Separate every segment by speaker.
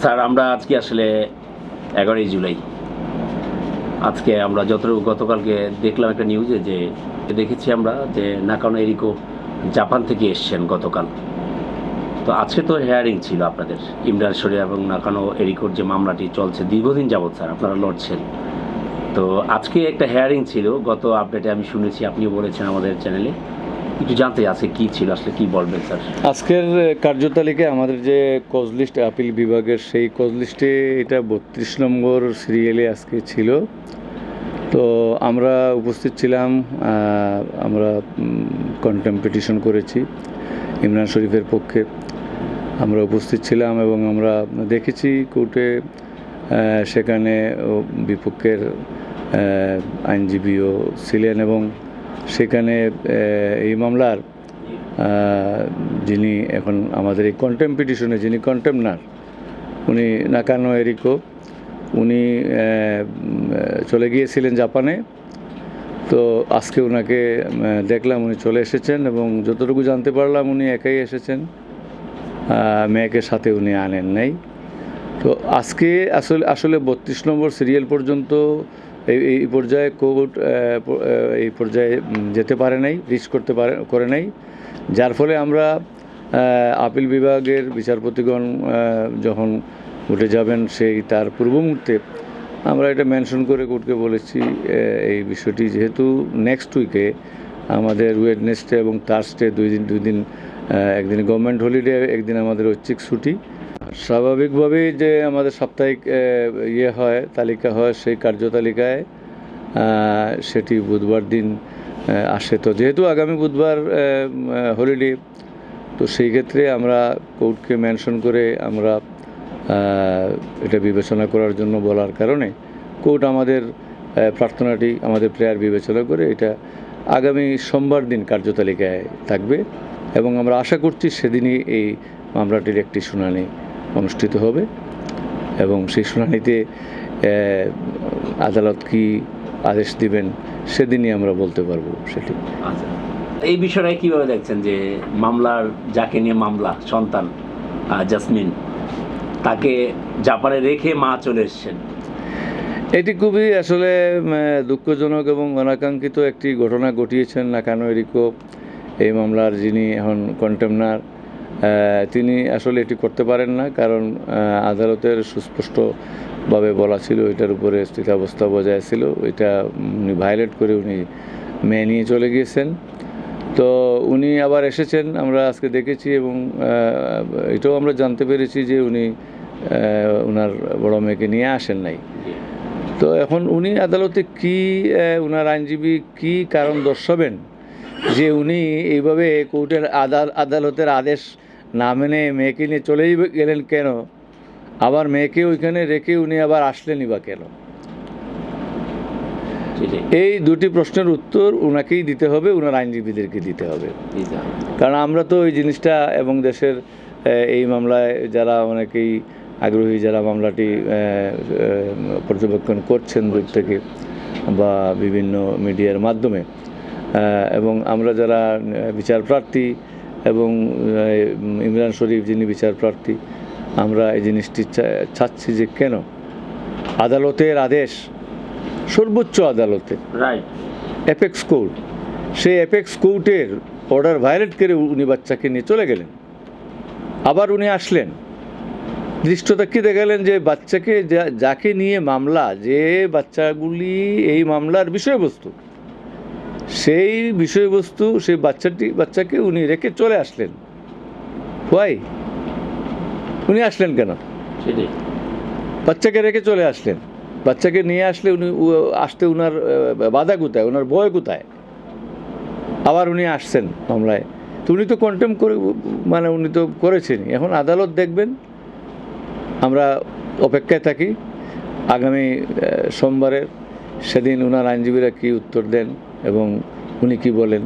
Speaker 1: Sir, আমরা আজকে আসলে এগারোই জুলাই। আজকে আমরা যতটুকু গতকালকে দেখলাম একটা নিউজে যে দেখেছি আমরা যে নাকানো এরিকো জাপান থেকে এসছেন গতকাল। তো আজকে তো হেয়ারিং ছিল আপনাদের। ইমরান শরীফ এবং নাকানো এরিকোর যে মামলাটি চলছে দীর্ঘদিন যাবৎ, স্যার, আপনারা লড়ছেন। তো আজকে একটা হেয়ারিং ছিল, গত আপডেটে আমি শুনেছি, আপনিও বলেছেন আমাদের চ্যানেলে একটু জানতে আছে কি ছিল আসলে, কি বলবেন স্যার?
Speaker 2: আজকের কার্যতালিকায় আমাদের যে কজ লিস্ট, আপিল বিভাগের সেই কজ লিস্টে এটা বত্রিশ নম্বর সিরিয়ালে আজকে ছিল। তো আমরা উপস্থিত ছিলাম আমরা কন্টেম্পিটিশন করেছি ইমরান শরীফের পক্ষে। আমরা উপস্থিত ছিলাম এবং আমরা দেখেছি কোর্টে সেখানে বিপক্ষের আইনজীবীও ছিলেন এবং সেখানে এই মামলার যিনি এখন আমাদের এই কন্টেম্পিটিশনে যিনি কন্টেমনার উনি নাকানো এরিকো, উনি চলে গিয়েছিলেন জাপানে। তো আজকে ওনাকে দেখলাম উনি চলে এসেছেন এবং যতটুকু জানতে পারলাম উনি একাই এসেছেন। মেয়েকে সাথে উনি আনেন নাই। তো আজকে আসলে আসলে বত্রিশ নম্বর সিরিয়াল পর্যন্ত এই পর্যায়ে কোর্ট এই পর্যায়ে যেতে পারে নাই রিচ করতে পারে, করে নাই। যার ফলে আমরা আপিল বিভাগের বিচারপতিগণ যখন উঠে যাবেন সেই তার পূর্ব মুহূর্তে আমরা এটা মেনশন করে কোর্টকে বলেছি এই বিষয়টি। যেহেতু নেক্সট উইকে আমাদের ওয়েডনেসডে এবং থার্সডে দুই দিন দুই দিন একদিন গভর্নমেন্ট হলিডে একদিন আমাদের ঐচ্ছিক ছুটি। স্বাভাবিকভাবেই যে আমাদের সাপ্তাহিক ইয়ে হয়, তালিকা হয়, সেই কার্যতালিকায় সেটি বুধবার দিন আসে। তো যেহেতু আগামী বুধবার হলিডে, তো সেই ক্ষেত্রে আমরা কোর্টকে মেনশন করে আমরা এটা বিবেচনা করার জন্য বলার কারণে কোর্ট আমাদের প্রার্থনাটি আমাদের প্রেয়ার বিবেচনা করে এটা আগামী সোমবার দিন কার্যতালিকায় থাকবে এবং আমরা আশা করছি সেদিনই এই মামলাটির একটি শুনানি অনুষ্ঠিত হবে এবং সেই শুনানিতে আদালত কি আদেশ দিবেন সেদিনই আমরা বলতে পারব সেটি।
Speaker 1: আচ্ছা। এই বিষয়টা কীভাবে দেখছেন যে মামলার যাকে নিয়ে মামলা সন্তান জাসমিন তাকে জাপানে রেখে মা চলে এসছেন?
Speaker 2: এটি খুবই আসলে দুঃখজনক এবং অনাকাঙ্ক্ষিত একটি ঘটনা ঘটিয়েছেন নাকানো এরিকো। এই মামলার যিনি এখন কন্টেমনার তিনি আসলে এটি করতে পারেন না, কারণ আদালতের সুস্পষ্টভাবে বলা ছিল এটার উপরে স্থিতাবস্থা বজায় ছিল, এটা উনি ভায়োলেট করে উনি মেয়ে নিয়ে চলে গিয়েছেন। তো উনি আবার এসেছেন, আমরা আজকে দেখেছি এবং এটাও আমরা জানতে পেরেছি যে উনি ওনার বড় মেয়েকে নিয়ে আসেন নাই। তো এখন উনি আদালতে কি উনার আইনজীবী কি কারণ দর্শাবেন? যে উনি এইভাবে কোর্টের আদাল, আদালতের আদেশ না মেনে মেয়েকে নিয়ে চলেই গেলেন কেন? আবার মেয়েকে ওইখানে রেখে উনি আবার আসলেনই বা কেন? এই দুটি প্রশ্নের উত্তর ওনাকেই দিতে হবে ওনার আইনজীবীদেরকে দিতে হবে। কারণ আমরা তো ওই জিনিসটা এবং দেশের এই মামলায় যারা অনেকেই আগ্রহী যারা মামলাটি পর্যবেক্ষণ করছেন দূর থেকে বা বিভিন্ন মিডিয়ার মাধ্যমে এবং আমরা যারা বিচার প্রার্থী এবং ইমরান শরীফ যিনি বিচার প্রার্থী আমরা এই জিনিসটি চাচ্ছি যে কেন? আদালতের আদেশ সর্বোচ্চ আদালতে। অ্যাপেক্স কোর্ট সেই অ্যাপেক্স কোর্টের অর্ডার ভায়োলেট করে উনি বাচ্চাকে নিয়ে চলে গেলেন। আবার উনি আসলেন। দৃষ্টতা কি দেখালেন যে বাচ্চাকে যাকে নিয়ে মামলা যে বাচ্চাগুলি এই মামলার বিষয়বস্তু সেই বিষয়বস্তু সেই বাচ্চাটি বাচ্চাকে উনি রেখে চলে আসলেন। হোয়াই উনি আসলেন কেন? বাচ্চাকে রেখে চলে আসলেন। বাচ্চাকে নিয়ে আসলে উনি আসতে উনার বাধা কোথায়? ওনার ভয় কোথায়? আবার উনি আসছেন মামলায়। তো উনি তো কন্টেম করে মানে উনি তো করেছেনই। এখন আদালত দেখবেন আমরা অপেক্ষায় থাকি। আগামী সোমবারের সেদিন ওনার আইনজীবীরা কি উত্তর দেন এবং উনি কি বলেন।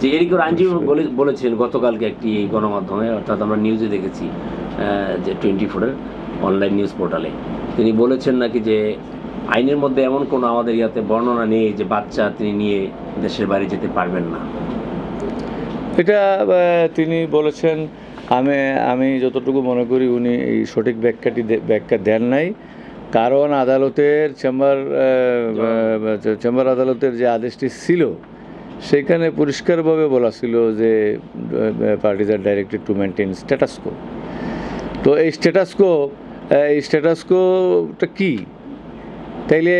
Speaker 1: যে এরিকোর আইনজীবী বলে বলেছিলেন গতকালকে একটি গণমাধ্যমে অর্থাৎ আমরা নিউজে দেখেছি যে টোয়েন্টি ফোরের অনলাইন নিউজ পোর্টালে তিনি বলেছেন নাকি যে আইনের মধ্যে এমন কোনো আমাদের ইয়াতে বর্ণনা নেই যে বাচ্চা তিনি নিয়ে দেশের বাইরে যেতে পারবেন না।
Speaker 2: এটা তিনি বলেছেন আমি আমি যতটুকু মনে করি উনি এই সঠিক ব্যাখ্যাটি ব্যাখ্যা দেন নাই। কারণ আদালতের চেম্বার চেম্বার আদালতের যে আদেশটি ছিল সেখানে পরিষ্কারভাবে বলা ছিল যে parties are directed to maintain status quo তো এই স্ট্যাটাসকো এই স্ট্যাটাসকোটা কী? তাইলে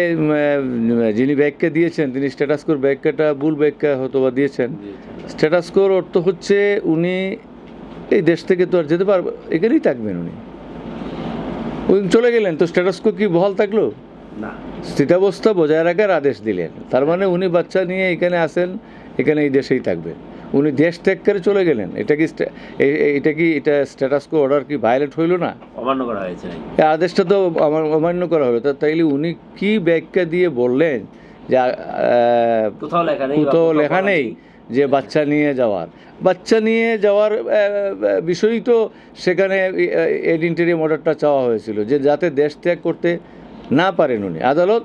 Speaker 2: যিনি ব্যাখ্যা দিয়েছেন তিনি স্ট্যাটাসকোর ব্যাখ্যাটা ভুল ব্যাখ্যা হয়তো বা দিয়েছেন স্ট্যাটাসকোর অর্থ হচ্ছে উনি এই দেশ থেকে তো আর যেতে পারবে এখানেই থাকবেন উনি। উনি চলে গেলেন তো স্ট্যাটাসকো কি বহাল থাকল?
Speaker 1: না।
Speaker 2: স্থিতাবস্থা বজায় রাখার আদেশ দিলেন। তার মানে উনি বাচ্চা নিয়ে এখানে আসেন এখানে এই দেশেই থাকবে। উনি দেশ ত্যাগ করে চলে গেলেন। এটা কি এটা কি এটা স্ট্যাটাসকো অর্ডার কি ভায়োলেট হইল না?
Speaker 1: অমান্য করা হয়েছে
Speaker 2: এই আদেশটা তো আমার অমান্য করা হলো। তা তাইলে উনি কি ব্যাখ্যা দিয়ে বললেন যে
Speaker 1: কোথাও লেখা নেই
Speaker 2: কোথাও লেখা নেই যে বাচ্চা নিয়ে যাওয়ার। বাচ্চা নিয়ে যাওয়ার বিষয়ই তো সেখানে এডিন্টারিয়াম অর্ডারটা চাওয়া হয়েছিল যে যাতে দেশ ত্যাগ করতে না পারেন উনি। আদালত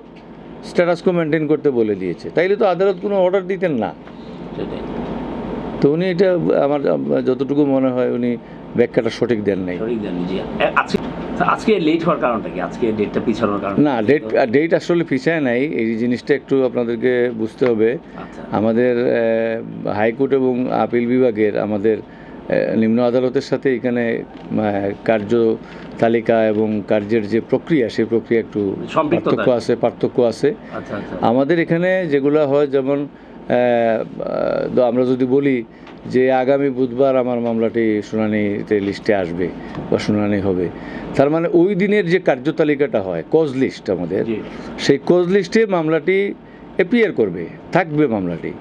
Speaker 2: স্ট্যাটাসকো মেনটেন করতে বলে দিয়েছে। তাইলে তো আদালত কোনো অর্ডার দিতেন না।
Speaker 1: সেটাই।
Speaker 2: তো উনি এটা আমার যতটুকু মনে হয় উনি ব্যাখ্যাটা সঠিক দেন নাই।
Speaker 1: সঠিক জানি জি। আজকে আজকে লেট হওয়ার কারণটা কি? আজকে ডেটটা পিছানোর কারণ
Speaker 2: না ডেট ডেট আসলে পিছায় নাই। এই জিনিসটা একটু আপনাদেরকে বুঝতে হবে।
Speaker 1: আচ্ছা।
Speaker 2: আমাদের হাইকোর্ট এবং আপিল বিভাগের আমাদের নিম্ন আদালতের সাথে এখানে কার্য তালিকা এবং কার্যের যে প্রক্রিয়া সেই প্রক্রিয়া একটু। পার্থক্য আছে পার্থক্য আছে।
Speaker 1: আচ্ছা আচ্ছা।
Speaker 2: আমাদের এখানে যেগুলো হয় যেমন আমরা যদি বলি যে আগামী বুধবার আমার মামলাটি শুনানিতে লিস্টে আসবে বা শুনানি হবে তার মানে ওই দিনের যে কার্যতালিকাটা হয় কজ লিস্ট আমাদের সেই কোজ লিস্টে মামলাটি অ্যাপিয়ার করবে থাকবে মামলাটি।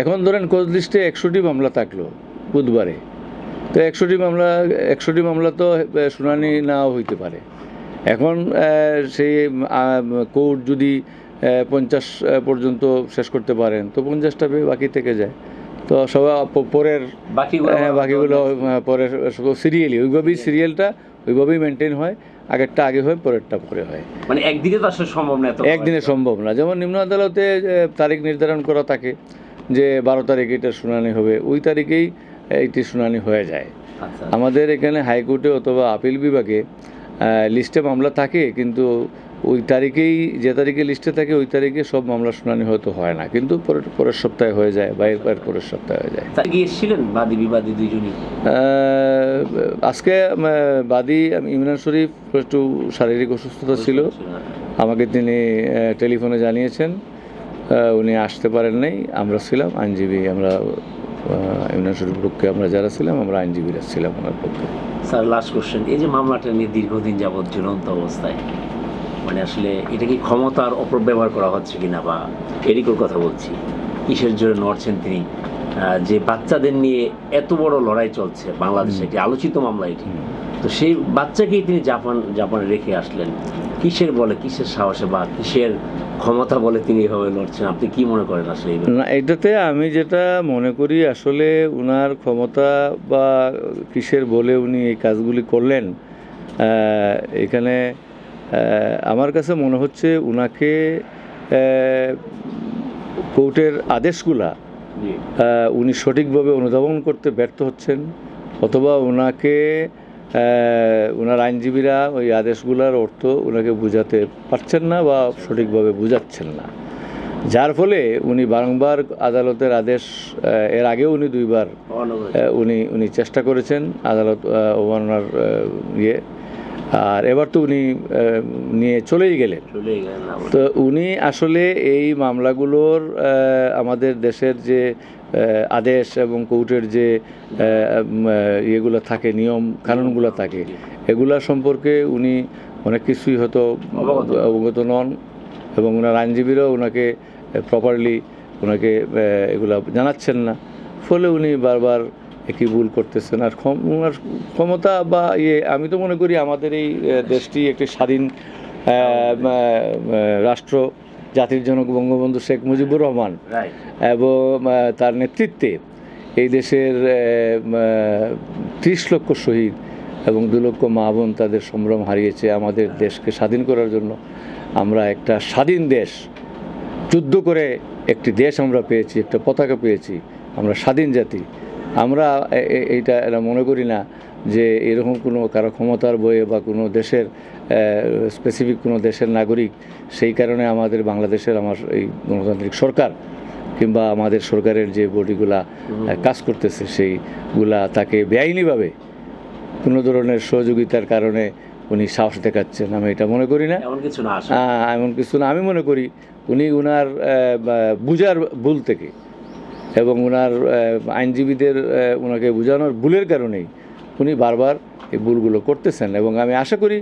Speaker 2: এখন ধরেন কোজ লিস্টে একশোটি মামলা থাকল বুধবারে তো একশোটি মামলা একশোটি মামলা তো শুনানি নাও হইতে পারে। এখন সেই কোর্ট যদি পঞ্চাশ পর্যন্ত শেষ করতে পারেন তো পঞ্চাশটা বাকি থেকে যায়। তো সবাই পরের
Speaker 1: বাকিগুলো
Speaker 2: হ্যাঁ পরের সিরিয়ালি ওইভাবেই সিরিয়ালটা ওইভাবেই মেনটেন হয় আগেরটা আগে হয় পরেরটা পরে হয়।
Speaker 1: মানে একদিনে তো আসলে সম্ভব না
Speaker 2: একদিনে সম্ভব না। যেমন নিম্ন আদালতে তারিখ নির্ধারণ করা থাকে যে বারো তারিখে এটা শুনানি হবে ওই তারিখেই এইটি শুনানি হয়ে যায়।
Speaker 1: আচ্ছা।
Speaker 2: আমাদের এখানে হাইকোর্টে অথবা আপিল বিভাগে লিস্টে মামলা থাকে কিন্তু ওই তারিখেই যে তারিখে লিস্টে থাকে ওই তারিখে সব মামলা শুনানি হয়তো হয় না। কিন্তু পরের পরের সপ্তাহে হয়ে যায় বা এর পরের সপ্তাহে হয়ে যায়।
Speaker 1: এসেছিলেন বাদী বিবাদী দুইজনই?
Speaker 2: আজকে বাদী আমি ইমরান শরীফ একটু শারীরিক অসুস্থতা ছিল। আমাকে তিনি টেলিফোনে জানিয়েছেন। উনি আসতে পারেন নাই। আমরা ছিলাম আইনজীবী আমরা ইমরান শরীফ পক্ষে আমরা যারা ছিলাম আমরা আইনজীবীরা ছিলাম ওনার পক্ষে।
Speaker 1: স্যার লাস্ট কোশ্চেন এই যে মামলাটা নিয়ে দীর্ঘদিন যাবৎ ঝুলন্ত অবস্থায় মানে আসলে এটা কি ক্ষমতার অপব্যবহার করা হচ্ছে কিনা বা এরিকোর কথা বলছি কিসের জন্য নড়ছেন তিনি? যে বাচ্চাদের নিয়ে এত বড় লড়াই চলছে বাংলাদেশে একটি আলোচিত মামলা এটি। তো সেই বাচ্চাকেই তিনি জাপান জাপানে রেখে আসলেন। কিসের বলে কিসের সাহসে বা কিসের ক্ষমতা বলে তিনি এভাবে লড়ছেন আপনি কি মনে করেন আসলে
Speaker 2: না এটাতে আমি যেটা মনে করি আসলে উনার ক্ষমতা বা কিসের বলে উনি এই কাজগুলি করলেন এখানে আমার কাছে মনে হচ্ছে উনাকে কোর্টের আদেশগুলা উনি সঠিকভাবে অনুধাবন করতে ব্যর্থ হচ্ছেন অথবা ওনাকে ওনার আইনজীবীরা ওই আদেশগুলোর অর্থ ওনাকে বোঝাতে পারছেন না বা সঠিকভাবে বোঝাচ্ছেন না। যার ফলে উনি বারংবার আদালতের আদেশ এর আগেও উনি দুইবার উনি উনি চেষ্টা করেছেন আদালত অবমাননার ইয়ে। আর এবার তো উনি নিয়ে চলেই গেলেন। তো উনি আসলে এই মামলাগুলোর আমাদের দেশের যে আদেশ এবং কোর্টের যে ইয়েগুলো থাকে নিয়ম কানুনগুলো থাকে এগুলা সম্পর্কে উনি অনেক কিছুই হয়তো
Speaker 1: অবগত।
Speaker 2: নন এবং ওনার আইনজীবীরাও ওনাকে প্রপারলি ওনাকে এগুলা জানাচ্ছেন না। ফলে উনি বারবার একই ভুল করতেছেন। আর ক্ষম- ওনার ক্ষমতা বা ইয়ে আমি তো মনে করি আমাদের এই দেশটি একটি স্বাধীন রাষ্ট্র। জাতির জনক বঙ্গবন্ধু শেখ মুজিবুর রহমান এবং তার নেতৃত্বে এই দেশের ত্রিশ লক্ষ শহীদ এবং দু লক্ষ মা বোন তাদের সম্ভ্রম হারিয়েছে আমাদের দেশকে স্বাধীন করার জন্য। আমরা একটা স্বাধীন দেশ যুদ্ধ করে একটি দেশ আমরা পেয়েছি একটা পতাকা পেয়েছি। আমরা স্বাধীন জাতি। আমরা এইটা এটা মনে করি না যে এরকম কোনো কারও ক্ষমতার বয়ে বা কোনো দেশের স্পেসিফিক কোনো দেশের নাগরিক সেই কারণে আমাদের বাংলাদেশের আমার এই গণতান্ত্রিক সরকার কিংবা আমাদের সরকারের যে বডিগুলা কাজ করতেছে সেইগুলা তাকে বেআইনিভাবে কোনো ধরনের সহযোগিতার কারণে উনি সাহস দেখাচ্ছেন আমি এটা মনে করি না।
Speaker 1: এমন কিছু না
Speaker 2: এমন কিছু না আমি মনে করি উনি উনার বুঝার ভুল থেকে এবং আহ, আইনজীবীদের ওনাকে বোঝানোর ভুলের কারণেই উনি বারবার এই ভুলগুলো করতেছেন এবং আমি আশা করি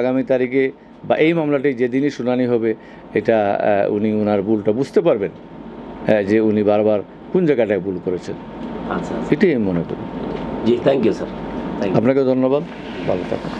Speaker 2: আগামী তারিখে বা এই মামলাটি যেদিনই শুনানি হবে এটা উনি ওনার ভুলটা বুঝতে পারবেন হ্যাঁ, যে উনি বারবার কোন জায়গাটায় ভুল করেছেন।
Speaker 1: আচ্ছা আচ্ছা।
Speaker 2: এটাই আমি মনে করি।
Speaker 1: জি থ্যাংক ইউ স্যার থ্যাংক
Speaker 2: আপনাকে ধন্যবাদ। ভালো থাকুন।